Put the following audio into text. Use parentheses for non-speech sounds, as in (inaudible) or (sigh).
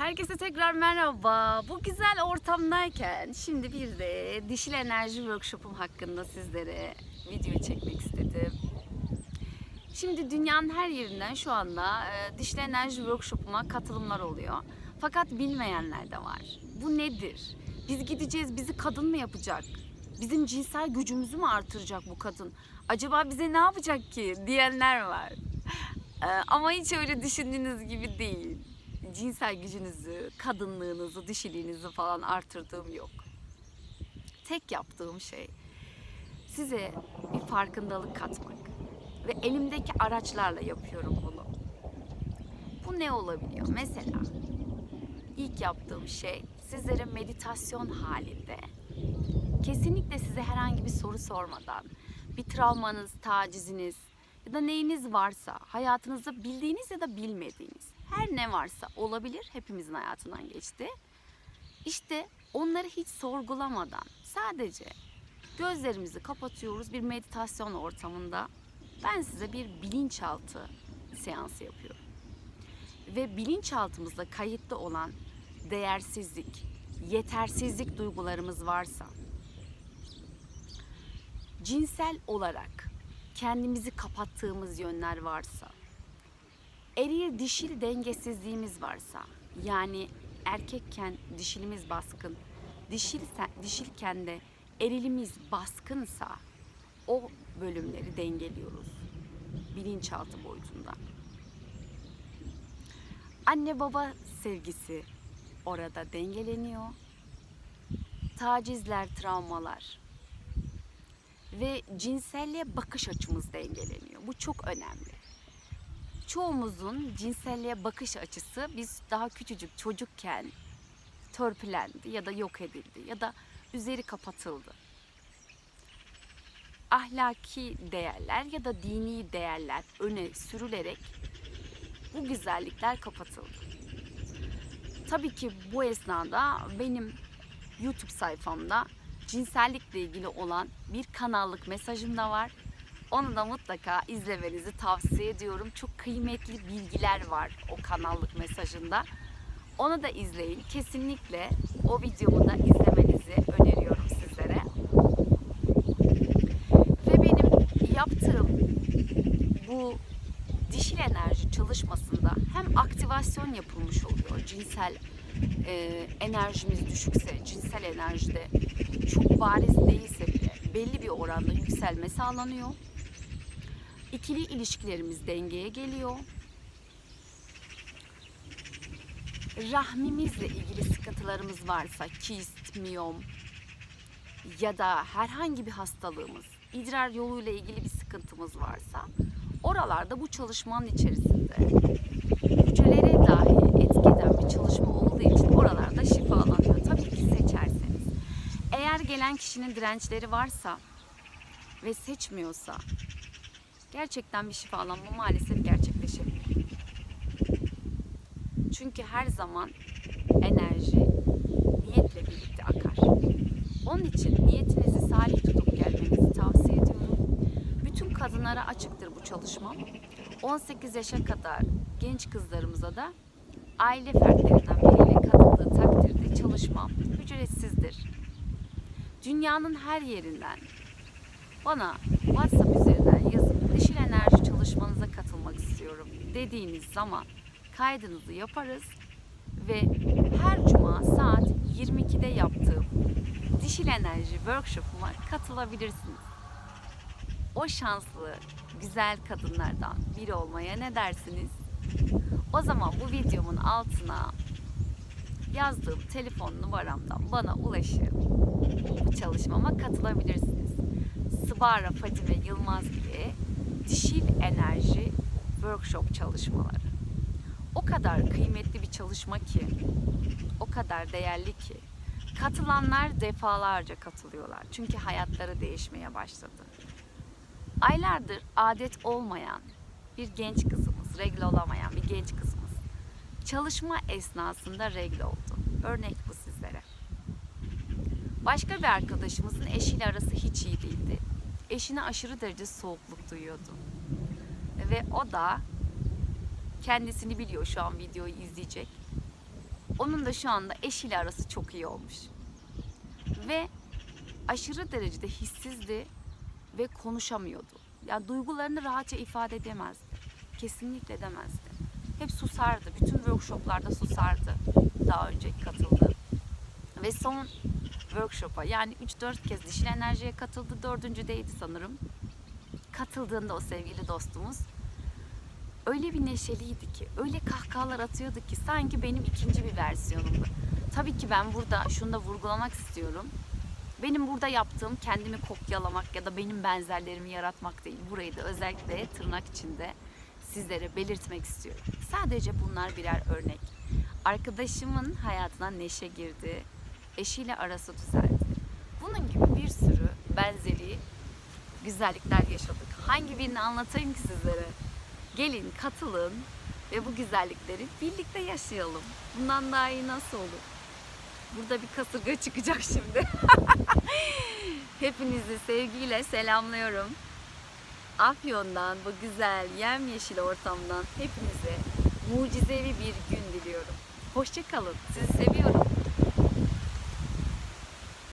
Herkese tekrar merhaba. Bu güzel ortamdayken şimdi bir de dişil enerji workshop'um hakkında sizlere video çekmek istedim. Şimdi dünyanın her yerinden şu anda e, dişil enerji workshop'uma katılımlar oluyor. Fakat bilmeyenler de var. Bu nedir? Biz gideceğiz, bizi kadın mı yapacak? Bizim cinsel gücümüzü mü artıracak bu kadın? Acaba bize ne yapacak ki diyenler var. (laughs) E, Ama hiç öyle düşündüğünüz gibi değil cinsel gücünüzü, kadınlığınızı, dişiliğinizi falan artırdığım yok. Tek yaptığım şey size bir farkındalık katmak ve elimdeki araçlarla yapıyorum bunu. Bu ne olabiliyor? Mesela ilk yaptığım şey sizlere meditasyon halinde kesinlikle size herhangi bir soru sormadan bir travmanız, taciziniz ya da neyiniz varsa hayatınızda bildiğiniz ya da bilmediğiniz her ne varsa olabilir hepimizin hayatından geçti. İşte onları hiç sorgulamadan sadece gözlerimizi kapatıyoruz bir meditasyon ortamında. Ben size bir bilinçaltı seansı yapıyorum. Ve bilinçaltımızda kayıtlı olan değersizlik, yetersizlik duygularımız varsa cinsel olarak kendimizi kapattığımız yönler varsa eril dişil dengesizliğimiz varsa yani erkekken dişilimiz baskın, dişil dişilken de erilimiz baskınsa o bölümleri dengeliyoruz bilinçaltı boyutunda. Anne baba sevgisi orada dengeleniyor. Tacizler, travmalar ve cinselliğe bakış açımız dengeleniyor. Bu çok önemli çoğumuzun cinselliğe bakış açısı biz daha küçücük çocukken törpülendi ya da yok edildi ya da üzeri kapatıldı. Ahlaki değerler ya da dini değerler öne sürülerek bu güzellikler kapatıldı. Tabii ki bu esnada benim YouTube sayfamda cinsellikle ilgili olan bir kanallık mesajım da var. Onu da mutlaka izlemenizi tavsiye ediyorum. Çok kıymetli bilgiler var o kanallık mesajında. Onu da izleyin. Kesinlikle o videomu da izlemenizi öneriyorum sizlere. Ve benim yaptığım bu dişil enerji çalışmasında hem aktivasyon yapılmış oluyor. Cinsel e, enerjimiz düşükse, cinsel enerjide çok bariz değilse bile belli bir oranda yükselme sağlanıyor ikili ilişkilerimiz dengeye geliyor. Rahmimizle ilgili sıkıntılarımız varsa kist, miyom ya da herhangi bir hastalığımız, idrar yoluyla ilgili bir sıkıntımız varsa oralarda bu çalışmanın içerisinde hücrelere dahi etki eden bir çalışma olduğu için oralarda şifalanıyor. Eğer gelen kişinin dirençleri varsa ve seçmiyorsa gerçekten bir şifalanma maalesef gerçekleşemiyor. Çünkü her zaman enerji niyetle birlikte akar. Onun için niyetinizi salih tutup gelmenizi tavsiye ediyorum. Bütün kadınlara açıktır bu çalışma. 18 yaşa kadar genç kızlarımıza da aile fertlerinden biriyle katıldığı takdirde çalışmam ücretsizdir. Dünyanın her yerinden bana WhatsApp üzerinden yazıp dişil enerji çalışmanıza katılmak istiyorum dediğiniz zaman kaydınızı yaparız ve her cuma saat 22'de yaptığım dişil enerji workshop'uma katılabilirsiniz. O şanslı güzel kadınlardan biri olmaya ne dersiniz? O zaman bu videomun altına yazdığım telefon numaramdan bana ulaşıp bu çalışmama katılabilirsiniz. Sıbara Fatime Yılmaz ile dişil enerji workshop çalışmaları. O kadar kıymetli bir çalışma ki, o kadar değerli ki. Katılanlar defalarca katılıyorlar. Çünkü hayatları değişmeye başladı. Aylardır adet olmayan bir genç kızımız, regle olamayan bir genç kızımız çalışma esnasında regle oldu. Örnek bu. Başka bir arkadaşımızın eşiyle arası hiç iyi değildi. Eşine aşırı derece soğukluk duyuyordu. Ve o da kendisini biliyor şu an videoyu izleyecek. Onun da şu anda eşiyle arası çok iyi olmuş. Ve aşırı derecede hissizdi ve konuşamıyordu. Yani duygularını rahatça ifade edemezdi. Kesinlikle edemezdi. Hep susardı. Bütün workshoplarda susardı. Daha önceki katıldığı. Ve son workshop'a yani 3-4 kez dişil enerjiye katıldı. Dördüncüdeydi sanırım. Katıldığında o sevgili dostumuz öyle bir neşeliydi ki, öyle kahkahalar atıyordu ki sanki benim ikinci bir versiyonumdu. Tabii ki ben burada şunu da vurgulamak istiyorum. Benim burada yaptığım kendimi kopyalamak ya da benim benzerlerimi yaratmak değil. Burayı da özellikle tırnak içinde sizlere belirtmek istiyorum. Sadece bunlar birer örnek. Arkadaşımın hayatına neşe girdi. Eşiyle arası düzeldi. Bunun gibi bir sürü benzeri güzellikler yaşadık. Hangi birini anlatayım ki sizlere? Gelin, katılın ve bu güzellikleri birlikte yaşayalım. Bundan daha iyi nasıl olur? Burada bir kasırga çıkacak şimdi. (laughs) Hepinizi sevgiyle selamlıyorum. Afyon'dan bu güzel yemyeşil ortamdan hepinize mucizevi bir gün diliyorum. Hoşçakalın. Sizi seviyorum.